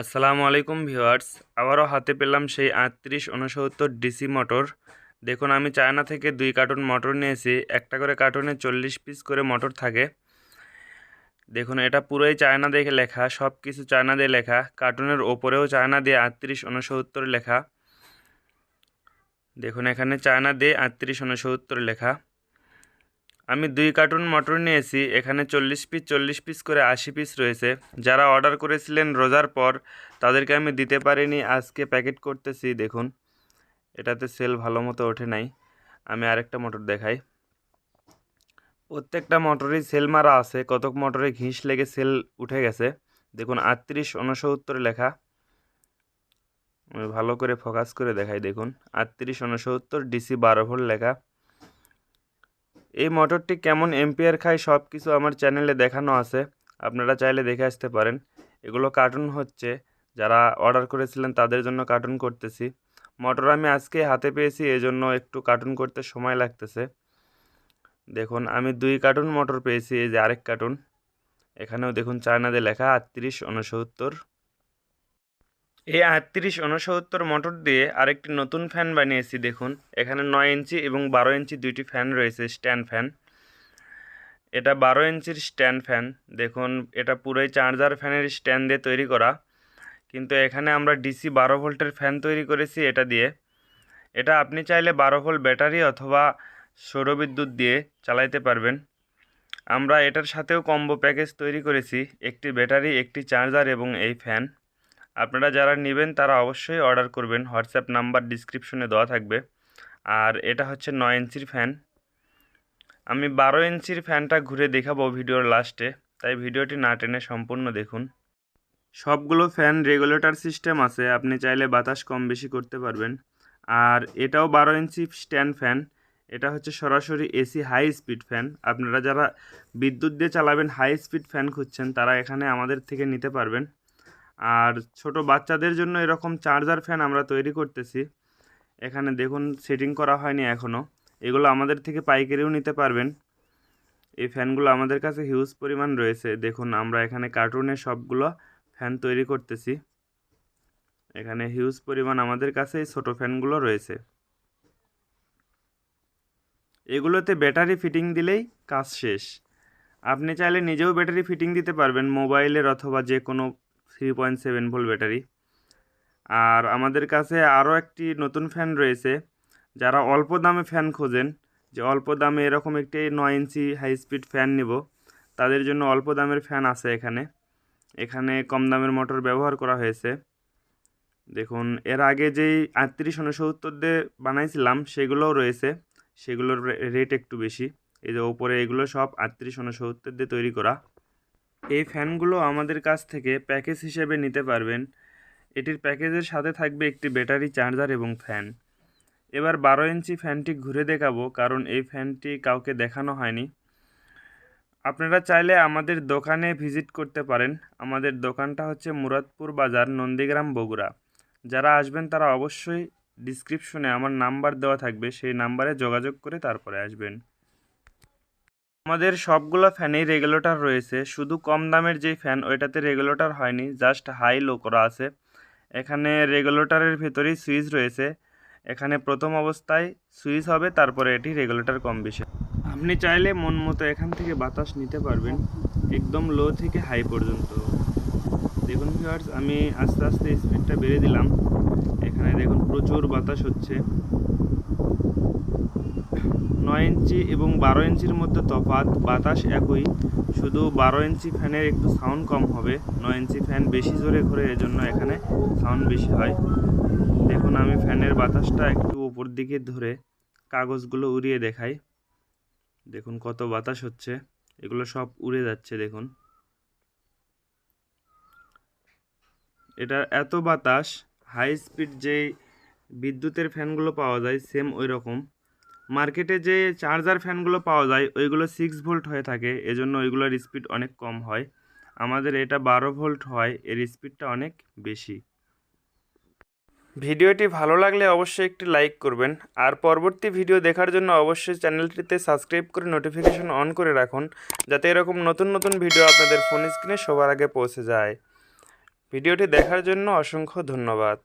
আসসালামু আলাইকুম ভিউয়ার্স। আবারও হাতে পেলাম সেই আটত্রিশ উনসত্তর ডিসি মোটর। দেখুন, আমি চায়না থেকে দুই কার্টুন মোটর নিয়েছি। একটা করে কার্টুনে চল্লিশ পিস করে মোটর থাকে। দেখুন, এটা পুরোই চায়না দেখে লেখা, সব কিছু চায়না দিয়ে লেখা। কার্টুনের ওপরেও চায়না দিয়ে আটত্রিশ উনসত্তর লেখা। দেখুন, এখানে চায়না দিয়ে আটত্রিশ উনসত্তর লেখা। আমি দুই কার্টুন মটর নিয়েছি, এখানে চল্লিশ পিস চল্লিশ পিস করে আশি পিস রয়েছে। যারা অর্ডার করেছিলেন রোজার পর, তাদেরকে আমি দিতে পারিনি, আজকে প্যাকেট করতেছি, দেখুন। এটাতে সেল ভালো মতো ওঠে নাই। আমি আরেকটা মটর দেখাই। প্রত্যেকটা মোটরই সেল মারা আছে, কতক মটরে ঘিস লেগে সেল উঠে গেছে। দেখুন, আটত্রিশ উনসত্তর লেখা। আমি ভালো করে ফোকাস করে দেখাই, দেখুন। আটত্রিশ উনসত্তর ডিসি বারো ভোল্ট লেখা। এই মোটরটি কেমন এম্পিয়ার খায় সব কিছু আমার চ্যানেলে দেখানো আছে, আপনারা চাইলে দেখে আসতে পারেন। এগুলো কার্টুন হচ্ছে, যারা অর্ডার করেছিলেন তাদের জন্য কার্টুন করতেছি। মোটর আমি আজকে হাতে পেয়েছি, এজন্য একটু কার্টুন করতে সময় লাগতেছে। দেখুন, আমি দুই কার্টুন মোটর পেয়েছি, এই যে আরেক কার্টুন এখানেও দেখুন চায়নাতে লেখা আটত্রিশ উনসত্তর এই আটত্রিশ উনসত্তর মোটর দিয়ে আরেকটি নতুন ফ্যান বানিয়েছি, দেখুন। এখানে নয় ইঞ্চি এবং বারো ইঞ্চি দুইটি ফ্যান রয়েছে স্ট্যান্ড ফ্যান এটা বারো ইঞ্চির স্ট্যান্ড ফ্যান দেখুন, এটা পুরোই চার্জার ফ্যানের স্ট্যান্ড দিয়ে তৈরি করা। কিন্তু এখানে আমরা ডিসি বারো ভোল্টের ফ্যান তৈরি করেছি এটা দিয়ে। এটা আপনি চাইলে বারো ভোল্ট ব্যাটারি অথবা সৌরবিদ্যুৎ দিয়ে চালাইতে পারবেন। আমরা এটার সাথেও কম্বো প্যাকেজ তৈরি করেছি, একটি ব্যাটারি, একটি চার্জার এবং এই ফ্যান আপনারা যারা নেবেন, তারা অবশ্যই অর্ডার করবেন। হোয়াটসঅ্যাপ নাম্বার ডিসক্রিপশনে দেওয়া থাকবে। আর এটা হচ্ছে নয় ইঞ্চির ফ্যান। আমি বারো ইঞ্চির ফ্যানটা ঘুরে দেখাবো ভিডিওর লাস্টে। তাই ভিডিওটি না টেনে সম্পূর্ণ দেখুন। সবগুলো ফ্যান রেগুলেটর সিস্টেম আছে। আপনি চাইলে বাতাস কম বেশি করতে পারবেন। আর এটাও বারো ইঞ্চি স্ট্যান্ড ফ্যান। এটা হচ্ছে সরাসরি এসি হাই স্পিড ফ্যান। আপনারা যারা বিদ্যুৎ দিয়ে চালাবেন, হাই স্পিড ফ্যান খুঁজছেন, তারা এখানে আমাদের থেকে নিতে পারবেন। আর ছোট বাচ্চাদের জন্য এরকম চার্জার ফ্যান আমরা তৈরি করতেছি। এখানে দেখুন সেটিং করা হয়নি এখনও এগুলো আমাদের থেকে পাইকারিও নিতে পারবেন। এই ফ্যানগুলো আমাদের কাছে হিউজ পরিমাণ রয়েছে। দেখুন আমরা এখানে কার্টুনে সবগুলো ফ্যান তৈরি করতেছি। এখানে হিউজ পরিমাণ আমাদের কাছে এই ছোটো ফ্যানগুলো রয়েছে। এগুলোতে ব্যাটারি ফিটিং দিলেই কাজ শেষ। আপনি চাইলে নিজেও ব্যাটারি ফিটিং দিতে পারবেন, মোবাইলের অথবা যে কোনো three point seven volt battery আর আমাদের কাছে আরও একটি নতুন ফ্যান রয়েছে, যারা অল্প দামে ফ্যান খোঁজেন। যে অল্প দামে এরকম একটি নয় ইঞ্চি হাই স্পিড ফ্যান নিব, তাদের জন্য অল্প দামের ফ্যান আছে এখানে। এখানে কম দামের মোটর ব্যবহার করা হয়েছে। দেখুন, এর আগে যেই আটত্রিশ উনসত্তর দিয়ে বানাইছিলাম, সেগুলোও রয়েছে। সেগুলোর রেট একটু বেশি। এই যে ওপরে এগুলো সব আটত্রিশ উনসত্তর দিয়ে তৈরি করা। এই ফ্যানগুলো আমাদের কাছ থেকে প্যাকেজ হিসেবে নিতে পারবেন। এটির প্যাকেজের সাথে থাকবে একটি ব্যাটারি চার্জার এবং ফ্যান। এবার বারো ইঞ্চি ফ্যানটি ঘুরে দেখাবো, কারণ এই ফ্যানটি কাউকে দেখানো হয়নি। আপনারা চাইলে আমাদের দোকানে ভিজিট করতে পারেন। আমাদের দোকানটা হচ্ছে মুরাদপুর বাজার, নন্দীগ্রাম, বগুড়া। যারা আসবেন তারা অবশ্যই ডিসক্রিপশনে আমার নাম্বার দেওয়া থাকবে, সেই নাম্বারে যোগাযোগ করে তারপরে আসবেন। আমাদের সবগুলো ফ্যানেই রেগুলেটর রয়েছে, শুধু কম দামের যেই ফ্যান ওইটাতে রেগুলেটর হয়নি, জাস্ট হাই লো করা আছে। এখানে রেগুলেটরের ভেতরেই সুইচ রয়েছে, এখানে প্রথম অবস্থায় সুইচ হবে, তারপরে এটি রেগুলেটর কম বেশি। আপনি চাইলে মন মতো এখান থেকে বাতাস নিতে পারবেন, একদম লো থেকে হাই পর্যন্ত। দেখুন ভিউয়ার্স আমি আস্তে আস্তে স্পিডটা বেড়ে দিলাম। এখানে দেখুন প্রচুর বাতাস হচ্ছে। নয় ইঞ্চি এবং বারো ইঞ্চির মধ্যে তফাৎ, বাতাস একই, শুধু বারো ইঞ্চি ফ্যানের একটু সাউন্ড কম হবে, নয় ইঞ্চি ফ্যান বেশি জোরে ঘোরে এজন্য এখানে সাউন্ড বেশি হয়। দেখুন, আমি ফ্যানের বাতাসটা একটু উপর দিকে ধরে কাগজগুলো উড়িয়ে দেখাই। দেখুন, কত বাতাস হচ্ছে, এগুলো সব উড়ে যাচ্ছে, দেখুন। এটা এত বাতাস হাই স্পিড যেই বিদ্যুতের ফ্যানগুলো পাওয়া যায় সেম ওই রকম মার্কেটে যে চার্জার ফ্যানগুলো পাওয়া যায়, ওইগুলো সিক্স ভোল্ট হয়ে থাকে, এজন্য ওইগুলোর স্পিড অনেক কম হয়। আমাদের এটা বারো ভোল্ট হয়, এর স্পিডটা অনেক বেশি। ভিডিওটি ভালো লাগলে অবশ্যই একটি লাইক করবেন, আর পরবর্তী ভিডিও দেখার জন্য অবশ্যই চ্যানেলটিতে সাবস্ক্রাইব করে নোটিফিকেশন অন করে রাখুন, যাতে এরকম নতুন নতুন ভিডিও আপনাদের ফোন স্ক্রিনে সবার আগে পৌঁছে যায়। ভিডিওটি দেখার জন্য অসংখ্য ধন্যবাদ।